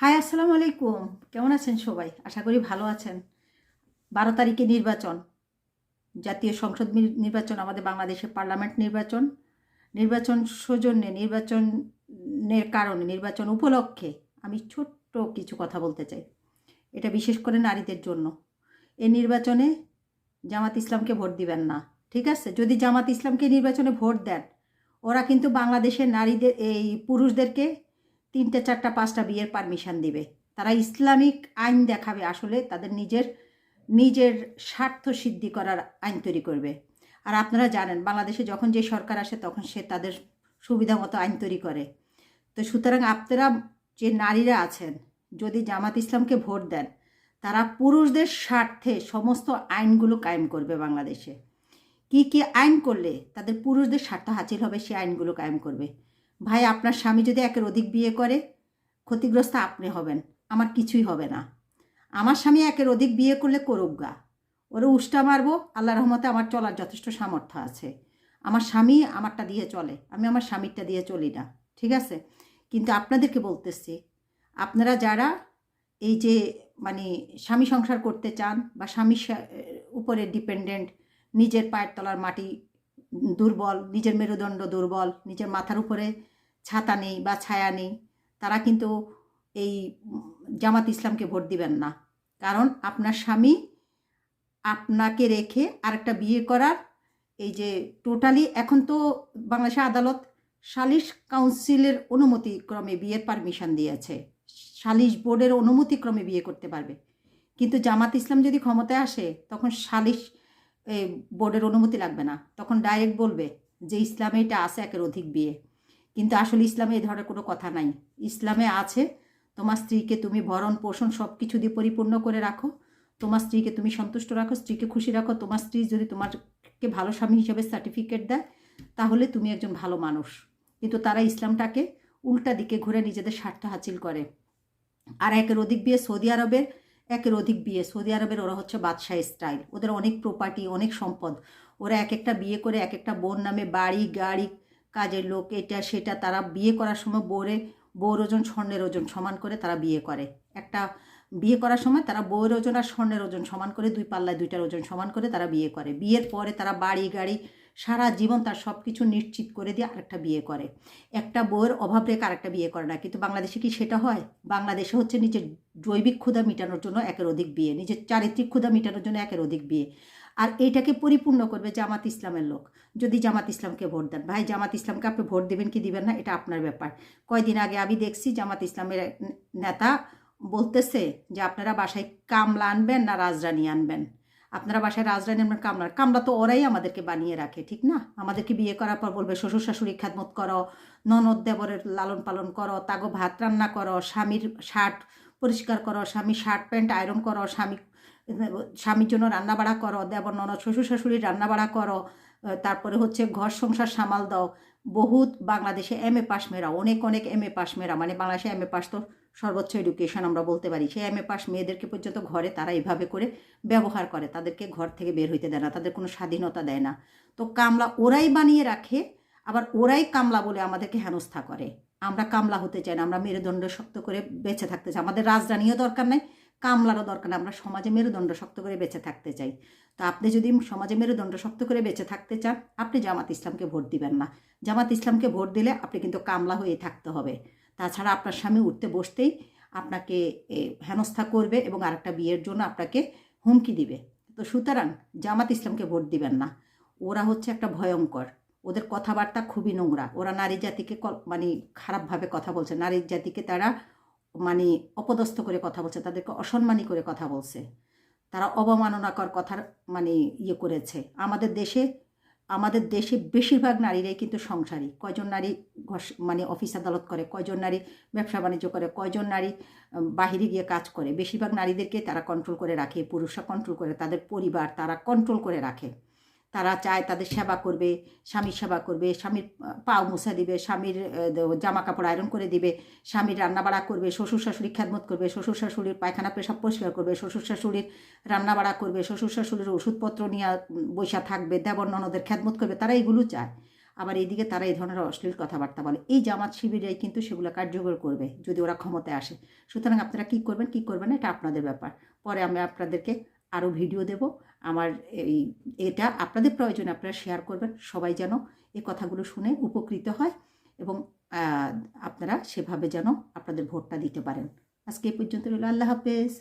High, আসসালামু আলাইকুম। কেমন আছেন সবাই? আশা করি ভালো আছেন। বারো তারিখে নির্বাচন। জাতীয় সংসদ নির্বাচন, আমাদের বাংলাদেশের পার্লামেন্ট নির্বাচন। নির্বাচন সৌজন্যে, নির্বাচনের কারণে, নির্বাচন উপলক্ষে আমি ছোট্ট কিছু কথা বলতে চাই। এটা বিশেষ করে নারীদের জন্য। এই নির্বাচনে জামাত ইসলামকে ভোট দিবেন না, ঠিক আছে? যদি জামাত ইসলামকে নির্বাচনে ভোট দেন, ওরা কিন্তু বাংলাদেশের নারীদের, এই পুরুষদেরকে তিনটে, চারটা, পাঁচটা বিয়ের পারমিশন দিবে। তারা ইসলামিক আইন দেখাবে আসলে, তাদের নিজের নিজের স্বার্থ সিদ্ধি করার আইন তৈরি করবে। আর আপনারা জানেন, বাংলাদেশে যখন যে সরকার আসে, তখন সে তাদের সুবিধা মতো আইন তৈরি করে। তো সুতরাং আপনারা যে নারীরা আছেন, যদি জামাত ইসলামকে ভোট দেন, তারা পুরুষদের স্বার্থে সমস্ত আইনগুলো কায়েম করবে বাংলাদেশে। কি কি আইন করলে তাদের পুরুষদের স্বার্থ হাসিল হবে, সেই আইনগুলো কায়েম করবে। ভাই, আপনার স্বামী যদি একের অধিক বিয়ে করে, ক্ষতিগ্রস্ত আপনি হবেন, আমার কিছুই হবে না। আমার স্বামী একের অধিক বিয়ে করলে করুক গা। ওরে উষ্টা মারবো আল্লাহ রহমতে আমার চলার যথেষ্ট সামর্থ্য আছে। আমার স্বামী আমারটা দিয়ে চলে, আমি আমার স্বামীরটা দিয়ে চলি না, ঠিক আছে? কিন্তু আপনাদেরকে বলতেছি, আপনারা যারা এই যে মানে স্বামী সংসার করতে চান বা স্বামীর উপরে ডিপেন্ডেন্ট নিজের পায়ের তলার মাটি দুর্বল, নিজের মেরুদণ্ড দুর্বল, নিজের মাথার উপরে ছাতা নেই বা ছায়া নেই, তারা কিন্তু এই জামাত ইসলামকে ভোট দিবেন না। কারণ আপনার স্বামী আপনাকে রেখে আরেকটা বিয়ে করার এই যে টোটালি এখন তো বাংলাদেশের আদালত সালিশ কাউন্সিলের অনুমতিক্রমে বিয়ের পারমিশন দিয়েছে। সালিশ বোর্ডের অনুমতিক্রমে বিয়ে করতে পারবে। কিন্তু জামাত ইসলাম যদি ক্ষমতায় আসে, তখন সালিশ বোর্ডের অনুমতি লাগবে না। তখন ডাইরেক্ট বলবে যে, ইসলামে এটা আছে একের অধিক বিয়ে। কিন্তু আসলে ইসলামে এই ধরনের কোনো কথা নাই। ইসলামে আছে, তোমার স্ত্রীকে তুমি ভরণ, পোষণ সব কিছু দিয়ে পরিপূর্ণ করে রাখো। তোমার স্ত্রীকে তুমি সন্তুষ্ট রাখো, স্ত্রীকে খুশি রাখো। তোমার স্ত্রী যদি তোমাকে ভালো স্বামী হিসেবে সার্টিফিকেট দেয়, তাহলে তুমি একজন ভালো মানুষ। কিন্তু তারা ইসলামটাকে উল্টা দিকে ঘুরে নিজেদের স্বার্থ হাসিল করে। আর একের অধিক বিয়ে সৌদি আরবের একের অধিক বিয়ে সৌদি আরবের, ওরা হচ্ছে বাদশাহ স্টাইল ওদের অনেক প্রপার্টি অনেক সম্পদ। ওরা এক একটা বিয়ে করে এক একটা বোন নামে বাড়ি, গাড়ি, কাজের লোক, এটা, সেটা, তারা বিয়ে করার সময় বোরে বউর ওজন, স্বর্ণের ওজন সমান করে তারা বিয়ে করে। একটা বিয়ে করার সময় তারা বউয়ের ওজন আর স্বর্ণের ওজন সমান করে, দুই পাল্লায় দুইটার ওজন সমান করে তারা বিয়ে করে। বিয়ের পরে তারা বাড়ি, গাড়ি সারা জীবন তার সব কিছু নিশ্চিত করে দিয়ে আরেকটা বিয়ে করে। একটা বউয়ের অভাব রেখে আরেকটা বিয়ে করে না। কিন্তু বাংলাদেশে কি সেটা হয়? বাংলাদেশে হচ্ছে নিজের জৈবিক ক্ষুধা মেটানোর জন্য একের অধিক বিয়ে, নিজের চারিত্রিক ক্ষুধা মেটানোর জন্য একের অধিক বিয়ে। আর এইটাকে পরিপূর্ণ করবে জামাত ইসলামের লোক। যদি জামাত ইসলামকে ভোট দেন। ভাই, জামাত ইসলামকে আপনি ভোট দেবেন কি দিবেন না? এটা আপনার ব্যাপার। কয়দিন আগে আমি দেখছি জামাত ইসলামের নেতা বলতেছে যে, আপনারা বাসায় কামলা আনবেন না রাজরানী আনবেন? আপনারা বাসায় রাজরানী আপনার কামলার কামলা তো ওরাই আমাদেরকে বানিয়ে রাখে, ঠিক না? আমাদেরকে বিয়ে করার পর বলবে, শ্বশুর শাশুড়ি খ্যাতমত করো, ননদ দেবরের লালন পালন করো, তাগো ভাত রান্না করো, স্বামীর শার্ট পরিষ্কার করো, স্বামীর শার্ট প্যান্ট আয়রন করো, স্বামী স্বামীর জন্য রান্নাবাড়া করো, দেবর ননদ শ্বশুর শাশুড়ির রান্নাবাড়া করো তারপরে হচ্ছে ঘর সংসার সামাল দাও। বহুত বাংলাদেশে এম এ পাস মেয়েরা, অনেক অনেক এম এ পাস মেয়েরা মানে বাংলাদেশে এম এ পাস তো সর্বোচ্চ এডুকেশন আমরা বলতে পারি। সেই এম এ পাস মেয়েদেরকে পর্যন্ত ঘরে তারা এইভাবে করে ব্যবহার করে, তাদেরকে ঘর থেকে বের হইতে দেয় না, তাদের কোনো স্বাধীনতা দেয় না। তো কামলা ওরাই বানিয়ে রাখে, আবার ওরাই কামলা বলে আমাদেরকে হেনস্থা করে। আমরা কামলা হতে চাই না, আমরা মেরুদণ্ড শক্ত করে বেঁচে থাকতে চাই। আমাদের রাজধানীও দরকার নাই কামলারও দরকার, আমরা সমাজে মেরুদণ্ড শক্ত করে বেঁচে থাকতে চাই। তো আপনি যদি সমাজে মেরুদণ্ড শক্ত করে বেঁচে থাকতে চান, আপনি জামাত ইসলামকে ভোট দিবেন না। জামাত ইসলামকে ভোট দিলে আপনি কিন্তু কামলা হয়ে থাকতে হবে। তাছাড়া আপনার স্বামী উঠতে বসতেই আপনাকে হেনস্থা করবে এবং আরেকটা বিয়ের জন্য আপনাকে হুমকি দিবে। তো সুতরাং জামাত ইসলামকে ভোট দিবেন না। ওরা হচ্ছে একটা ভয়ঙ্কর। ওদের কথাবার্তা খুবই নোংরা। ওরা নারী জাতিকে মানে খারাপভাবে কথা বলছে। নারী জাতিকে তারা মানে অপদস্থ করে কথা বলছে, তাদেরকে অসম্মানী করে কথা বলছে। তারা অবমাননাকর কথার মানে ইয়ে করেছে। আমাদের দেশে আমাদের দেশে বেশিরভাগ নারীরাই কিন্তু সংসারী। কয়জন নারী মানে অফিস আদালত করে, কয়জন নারী ব্যবসা বাণিজ্য করে, কয়জন নারী বাহিরে গিয়ে কাজ করে। বেশিরভাগ নারীদেরকে তারা কন্ট্রোল করে রাখে, পুরুষরা কন্ট্রোল করে, তাদের পরিবার তারা কন্ট্রোল করে রাখে। তারা চায় তাদের সেবা করবে, স্বামীর সেবা করবে, স্বামীর পাও মুছা দিবে, স্বামীর জামা কাপড় আয়রন করে দিবে, স্বামীর রান্নাবাড়া করবে শ্বশুর শাশুড়ি খ্যাতমত করবে শ্বশুর শাশুড়ির পায়খানা পেশাব পরিষ্কার করবে শ্বশুর শাশুড়ির রান্নাবাড়া করবে শ্বশুর শাশুড়ির ওষুধপত্র নিয়ে বইসা থাকবে, দেবর ননদের খ্যাতমত করবে, তারা এগুলো চায়। আবার এইদিকে তারা এই ধরনের অশ্লীল কথাবার্তা বলে। এই জামাত শিবিরাই কিন্তু সেগুলো কার্যকর করবে, যদি ওরা ক্ষমতায় আসে। সুতরাং আপনারা কী করবেন কী করবেন, এটা আপনাদের ব্যাপার। পরে আমি আপনাদেরকে আরও ভিডিও দেব। আমার এই, এটা আপনাদের প্রয়োজনে, আপনারা শেয়ার করবেন, সবাই যেন এই কথাগুলো শুনে উপকৃত হয় এবং আপনারা সেভাবে যেন আপনাদের ভোটটা দিতে পারেন। আজকে এ পর্যন্ত রইল, আল্লাহ হাফেজ।